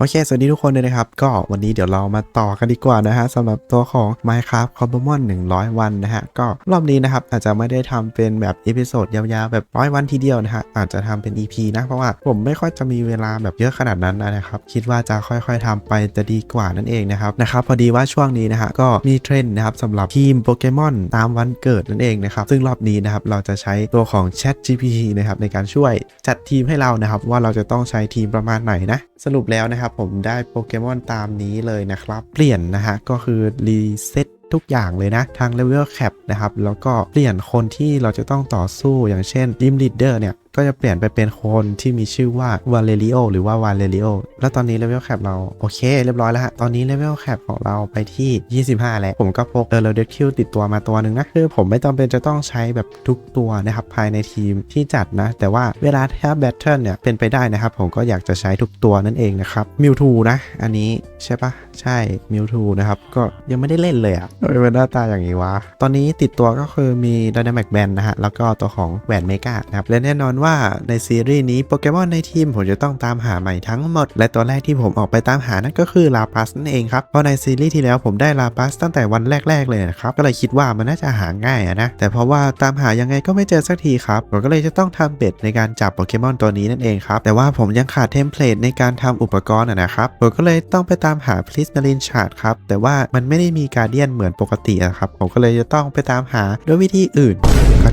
โอเค สวัสดีทุกคนเลยนะครับ ก็วันนี้เดี๋ยวเรามาต่อกันดีกว่านะฮะสำหรับตัวของ Minecraft c o m b o m o n 100 วันนะฮะ ก็รอบนี้นะครับ อาจจะไม่ได้ทำเป็นแบบเอพิโซดยาวๆ แบบร้อยวันทีเดียวนะฮะ อาจจะทำเป็น EP นะ เพราะว่าผมไม่ค่อยจะมีเวลาแบบเยอะขนาดนั้นนะครับ คิดว่าจะค่อยๆทำไปจะดีกว่านั่นเองนะครับนะครับ พอดีว่าช่วงนี้นะฮะก็มีเทรนด์นะครับสำหรับทีมโปเกมอนตามวันเกิดนั่นเองนะครับ ซึ่งรอบนี้นะครับเราจะใช้ตัวของ Chat GPT นะครับในการช่วยจัดทีมให้เรานะครับว่าเราจะต้องใช้ทีมประมาณไหนนะสรุปแล้วนะครับผมได้โปเกมอนตามนี้เลยนะครับ เปลี่ยนนะฮะก็คือรีเซ็ตทุกอย่างเลยนะทางเลเวลแคปนะครับแล้วก็เปลี่ยนคนที่เราจะต้องต่อสู้อย่างเช่นดิมลีดเดอร์เนี่ยก็จะเปลี่ยนไปเป็นคนที่มีชื่อว่าวาเลริโอหรือว่าวาเลริโอแล้วตอนนี้เลเวลแคปเราโอเคเรียบร้อยแล้วฮะตอนนี้เลเวลแคปของเราไปที่ 25 แล้ว ผมก็พกเออร์เดคิวติดตัวมาตัวหนึ่งนะคือผมไม่จำเป็นจะต้องใช้แบบทุกตัวนะครับภายในทีมที่จัดนะ แต่ว่าเวลาแทบแบทเทิลเนี่ยเป็นไปได้นะครับ ผมก็อยากจะใช้ทุกตัวนั่นเองนะครับมิวทูนะ อันนี้ใช่ปะใช่มิวทูนะครับก็ยังไม่ได้เล่นเลยอะทำไมเป็นหน้าตาอย่างนี้วะตอนนี้ติดตัวก็คือมี Dynamic Band นะฮะแล้วก็ตัวของแหวนเมกานะครับและแน่นอนว่าในซีรีส์นี้โปเกมอนในทีมผมจะต้องตามหาใหม่ทั้งหมด และตัวแรกที่ผมออกไปตามหานั่นก็คือลาปัสนั่นเองครับ เพราะในซีรีส์ที่แล้วผมได้ลาปัสตั้งแต่วันแรก ๆ เลยนะครับ ก็เลยคิดว่ามันน่าจะหาง่ายะนะ แต่เพราะว่าตามหายังไงก็ไม่เจอสักทีครับ ผมก็เลยจะต้องทำเบ็ดในการจับโปเกมอนตัวนี้นั่นเองครับ แต่ว่าผมยังขาดเทมเพลตในการทำอุปกรณ์นะครับ ผมก็เลยต้องไปตามหาพลิสมารินชาร์ดครับ แต่ว่ามันไม่ได้มีการเดียนเหมือนปกติอะครับ ผมก็เลยจะต้องไปตามหาด้วยวิธีอื่น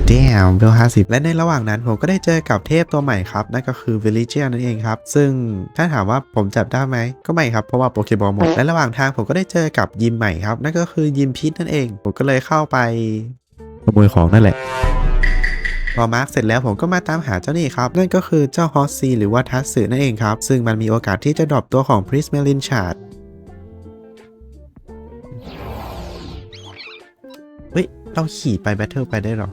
ก็แดมเบลห้าสิบและในระหว่างนั้นผมก็ได้เจอกับเทพตัวใหม่ครับ นั่นก็คือ v i l l a g e r นั่นเองครับ ซึ่งถ้าถามว่าผมจับได้ไหม ก็ไม่ครับ เพราะว่าโปเกบอลหมด และระหว่างทางผมก็ได้เจอกับยิมใหม่ครับ นั่นก็คือยิมพิษนั่นเอง ผมก็เลยเข้าไปขโมยของนั่นแหละพอมาร์กเสร็จแล้วผมก็มาตามหาเจ้านี่ครับ นั่นก็คือเจ้าฮอสซีหรือว่าทัสสึนั่นเองครับ ซึ่งมันมีโอกาสที่จะดรอปตัวของพริสเมลินชาร์ดเฮ้ย เราขี่ไปแบทเทิลไปได้หรอ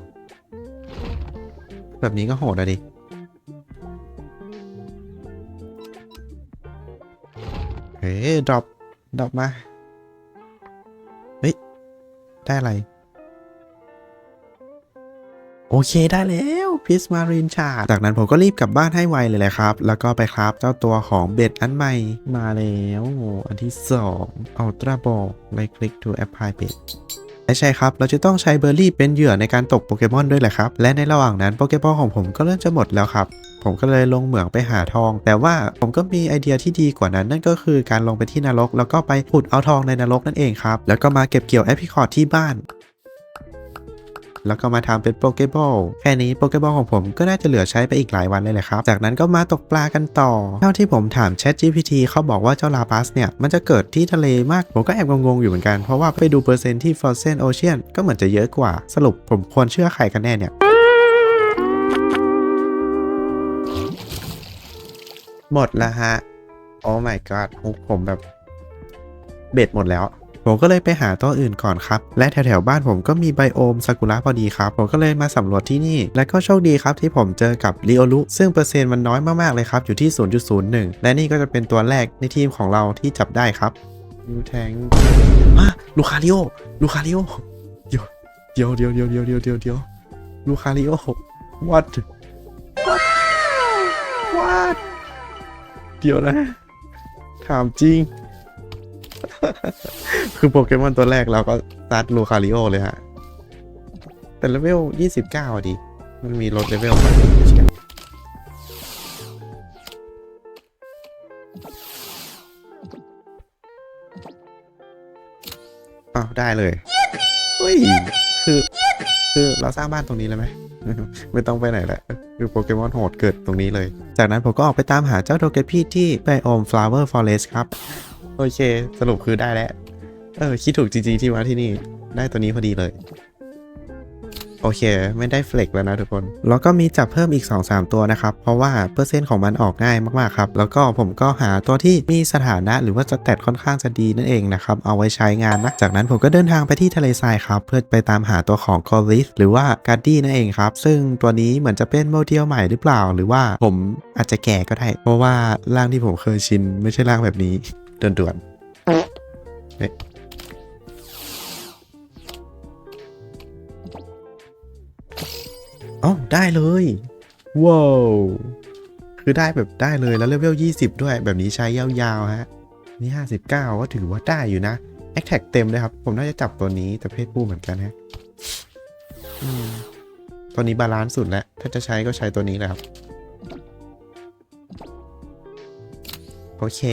แบบนี้ก็โหดอะดิ เฮ้ยดรอปดรอปมา เฮ้ย ได้อะไร โอเคได้แล้วพิสมารินชาจากนั้นผมก็รีบกลับบ้านให้ไวเลยแหละครับ แล้วก็ไปครับเจ้าตัวของเบ็ดอันใหม่มาแล้ว อันที่ 2 Ultra Ball ไ i คลิก to apply bait ใช่ครับ เราจะต้องใช้เบอร์รี่เป็นเหยื่อในการตกโปเกมอนด้วยแหละครับ และในระหว่างนั้นโปเกมอนของผมก็เริ่มจะหมดแล้วครับ ผมก็เลยลงเหมืองไปหาทอง แต่ว่าผมก็มีไอเดียที่ดีกว่านั้น นั่นก็คือการลงไปที่นรก แล้วก็ไปขุดเอาทองในนรกนั่นเองครับ แล้วก็มาเก็บเกี่ยวแอพิคอร์ดที่บ้าน แล้วก็มาทำเป็นโปเกบอลแค่นี้โปเกบอลของผมก็น่าจะเหลือใช้ไปอีกหลายวันเลยแหละครับ จากนั้นก็มาตกปลากันต่อ เท่าที่ผมถาม Chat GPT เขาบอกว่าเจ้าลาปัสเนี่ยมันจะเกิดที่ทะเลมาก ผมก็แอบงงๆอยู่เหมือนกัน เพราะว่าไปดูเปอร์เซ็นต์ที่ Frozen Ocean ก็เหมือนจะเยอะกว่า สรุปผมควรเชื่อใครกันแน่เนี่ยหมดแล้วฮะ โอ้ my god ฮุกผมแบบ เบ็ดหมดแล้ว ผมก็เลยไปหาตัวอื่นก่อนครับ และแถวๆบ้านผมก็มีไบโอมซากุระพอดีครับ ผมก็เลยมาสำรวจที่นี่ และก็โชคดีครับที่ผมเจอกับริโอลุซึ่งเปอร์เซ็นต์มันน้อยมากๆเลยครับ อยู่ที่ 0.01 และนี่ก็จะเป็นตัวแรกในทีมของเราที่จับได้ครับยูแทงอะลูคาริโอลูคาริโอเดี๋ยวเดี๋ยวเดี๋ยวเดี๋ยวเดี๋ยวเดี๋ยวเดี๋ยวเดี๋ยวลูคาริโอ what what what เดี๋ยวนะถามจริง คือโปเกมอนตัวแรกเราก็สตาร์ทลูคาริโอเลยฮะ แต่เลเวล 29อะดิมันมีลดเลเวลมาอ้าวได้เลยเฮ้ยคือ คือเราสร้างบ้านตรงนี้เลยไหม ไม่ต้องไปไหนแหละคือโปเกมอนโหดเกิดตรงนี้เลย จากนั้นผมก็ออกไปตามหาเจ้าโดเกพีที่ไบโอม Flower Forest ครับ โอเค สรุปคือได้แล้ว เออ คิดถูกจริงๆที่มาที่นี่ ได้ตัวนี้พอดีเลย โอเค ไม่ได้เฟลกแล้วนะทุกคน แล้วก็มีจับเพิ่มอีก 2-3 ตัวนะครับ เพราะว่าเปอร์เซ็นต์ของมันออกง่ายมากๆครับ แล้วก็ผมก็หาตัวที่มีสถานะหรือว่าสแตทค่อนข้างจะดีนั่นเองนะครับ เอาไว้ใช้งานนะ จากนั้นผมก็เดินทางไปที่ทะเลทรายครับ เพื่อไปตามหาตัวของคอลิสหรือว่าการดี้นั่นเองครับ ซึ่งตัวนี้เหมือนจะเป็นโมเดลใหม่หรือเปล่า หรือว่าผมอาจจะแก่ก็ได้ เพราะว่าร่างที่ผมเคยชินไม่ใช่ร่างแบบนี้ ด่วนๆเอ๊ะเอ้าได้เลย ว้าว คือได้แบบได้เลยแล้วเลเวล 20 ด้วยแบบนี้ใช้ยาวๆฮะ นี่ 59 ก็ถือว่าได้อยู่นะแอคแท็กเต็มเลยครับ ผมน่าจะจับตัวนี้แต่เพศผู้เหมือนกันฮะอืมตัวนี้บาลานซ์สุดแล้ว ถ้าจะใช้ก็ใช้ตัวนี้แหละครับ โอเค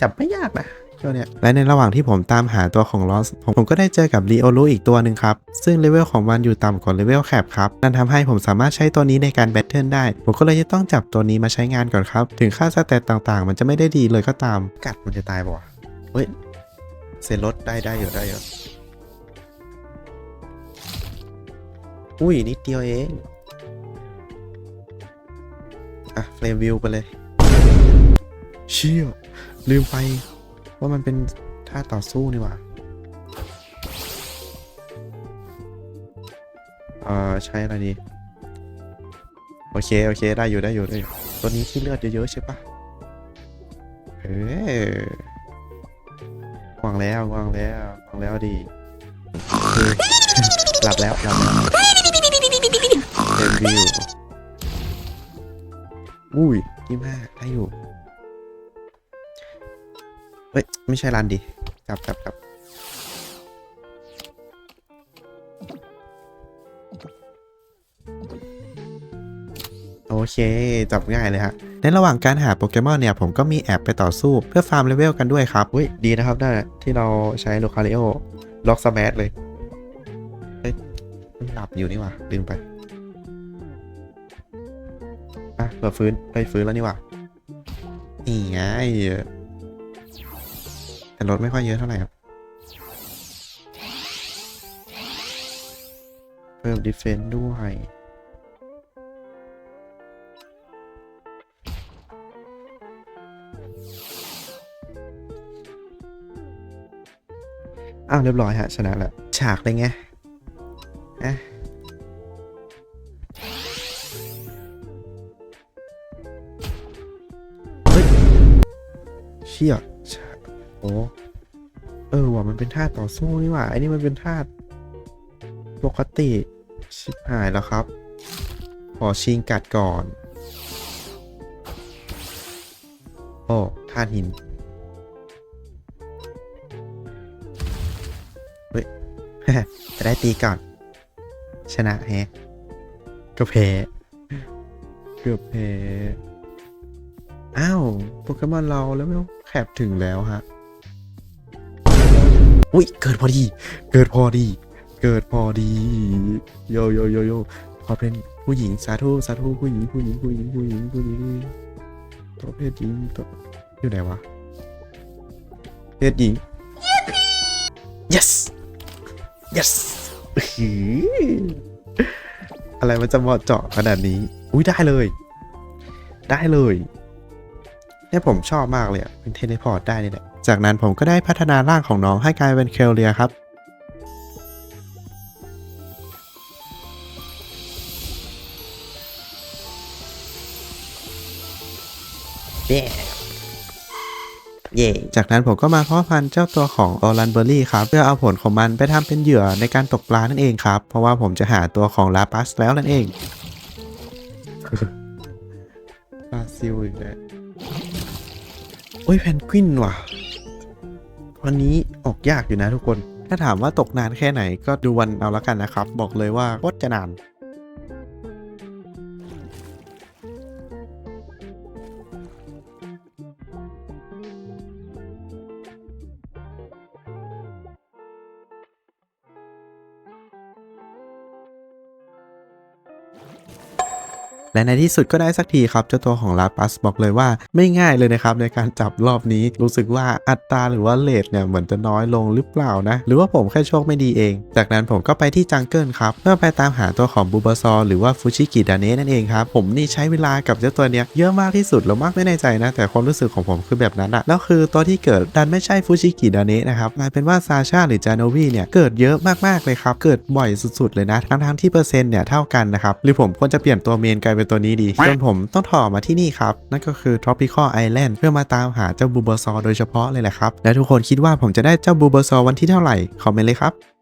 จับไม่ยากนะตัวเนี้ยและในระหว่างที่ผมตามหาตัวของลอสผมผมก็ได้เจอกับรีโอรูอีกตัวหนึ่งครับ ซึ่งเลเวลของมันอยู่ต่ำกว่าเลเวลแคปครับ นั่นทำให้ผมสามารถใช้ตัวนี้ในการแบทเทิลได้ ผมก็เลยจะต้องจับตัวนี้มาใช้งานก่อนครับ ถึงค่าสเตตต่างๆ มันจะไม่ได้ดีเลยก็ตาม กัดมันจะตายบ่เฮ้ยเซนรถได้ได้อยู่ได้อยู่อุ้ยนิดเดียวเอง อะเฟรมวิวไปเลย เชี่ยลืมไปว่ามันเป็นท่าต่อสู้นี่หว่าเอ่อใช้อะไรดีโอเค โอเค ได้อยู่ได้อยู่ได้อยู่ตัวนี้ที่เลือดเยอะ ๆ ใช่ปะเออวางแล้ววางแล้ววางแล้วดีหลับแล้วหลับแล้วเต็มวิวอุ้ยยี่มากได้อยู่ เฮ้ย ไม่ใช่รันดิจับจับจับโอเค จับง่ายเลยฮะ ในระหว่างการหาโปเกมอนเนี่ย ผมก็มีแอบไปต่อสู้เพื่อฟาร์มเลเวลกันด้วยครับอุ้ย ดีนะครับนั่นที่เราใช้โลคาริโอล็อกสแมทเลย เฮ้ยมันหลับอยู่นี่หว่าลืมไป อะเปิดฟื้นไปฟื้นแล้วนี่หว่านี่ไง แต่รถไม่ค่อยเยอะเท่าไหร่ครับ เพิ่มดิเฟนต์ด้วยอ้าวเรียบร้อยฮะชนะแล้วฉากเลยไงอะเฮ้ยเชี่ย โอ้เออว่ะมันเป็นท่าต่อสู้นี่หว่าไอ้นี่มันเป็นท่าปกติชิบหายแล้วครับ ขอชิงกัดก่อนโอ้ท่าหินจะได้ตีก่อน ชนะแฮะก็แพ้เกือบแพ้อ้าวโปเกมอนเราแล้วไม่แคบถึงแล้วฮะ อุ้ยเกิดพอดี เกิดพอดี เกิดพอดี โยโยโยโยขอเป็นผู้หญิงสาธุสาธุผู้หญิงผู้หญิงผู้หญิงผู้หญิงผู้หญิงตัวเพศหญิงตัวอยู่ไหนวะเพศหญิง yes yes อะไรมันจะเหมาะเจาะขนาดนี้ อุ้ยได้เลย ได้เลยเนี่ยผมชอบมากเลยอะเป็นเทเลพอร์ตได้นี่แหละ จากนั้นผมก็ได้พัฒนาร่างของน้องให้กลายเป็นเคลเลียครับ เย้เย่จากนั้นผมก็มาเพาะพันธุ์เจ้าตัวของออรันเบอรี่ครับ เพื่อเอาผลของมันไปทำเป็นเหยื่อในการตกปลานั่นเองครับ เพราะว่าผมจะหาตัวของลาปัสแล้วนั่นเองบราซิลอีกแล้วโอ้ยแพนกวินว่ะ วันนี้ออกยากอยู่นะทุกคน ถ้าถามว่าตกนานแค่ไหนก็ดูวันเอาละกันนะครับ บอกเลยว่าโคตรจะนาน และในที่สุดก็ได้สักทีครับเจ้าตัวของลาปัสบอกเลยว่าไม่ง่ายเลยนะครับในการจับรอบนี้รู้สึกว่าอัตราหรือว่าเลทเนี่ยเหมือนจะน้อยลงหรือเปล่านะ หรือว่าผมแค่โชคไม่ดีเอง จากนั้นผมก็ไปที่จังเกิลครับเพื่อไปตามหาตัวของบูบาซอหรือว่าฟูชิกิดาเนะนั่นเองครับผมนี่ใช้เวลากับเจ้าตัวเนี้ยเยอะมากที่สุดแล้วมากไม่แน่ใจนะ แต่ความรู้สึกของผมคือแบบนั้นอะแล้วคือตัวที่เกิดดันไม่ใช่ฟูชิกิดาเนะนะครับกลายเป็นว่าซาชาหรือจานโนวีเนี่ยเกิดเยอะมากๆเลยครับเกิดบ่อยสุดๆเลยนะทั้งๆที่เปอร์เซ็นต์เนี่ยเท่ากันนะครับหรือผมควรจะเปลี่ยนตัวเมนกลายเป็นตัวนี้ดีจนผมต้องถอมาที่นี่ครับ นั่นก็คือ Tropical Island เพื่อมาตามหาเจ้าบูเบอร์ซอโดยเฉพาะเลยแหละครับ และทุกคนคิดว่าผมจะได้เจ้าบูเบอร์ซอวันที่เท่าไหร่ คอมเมนต์เลยครับ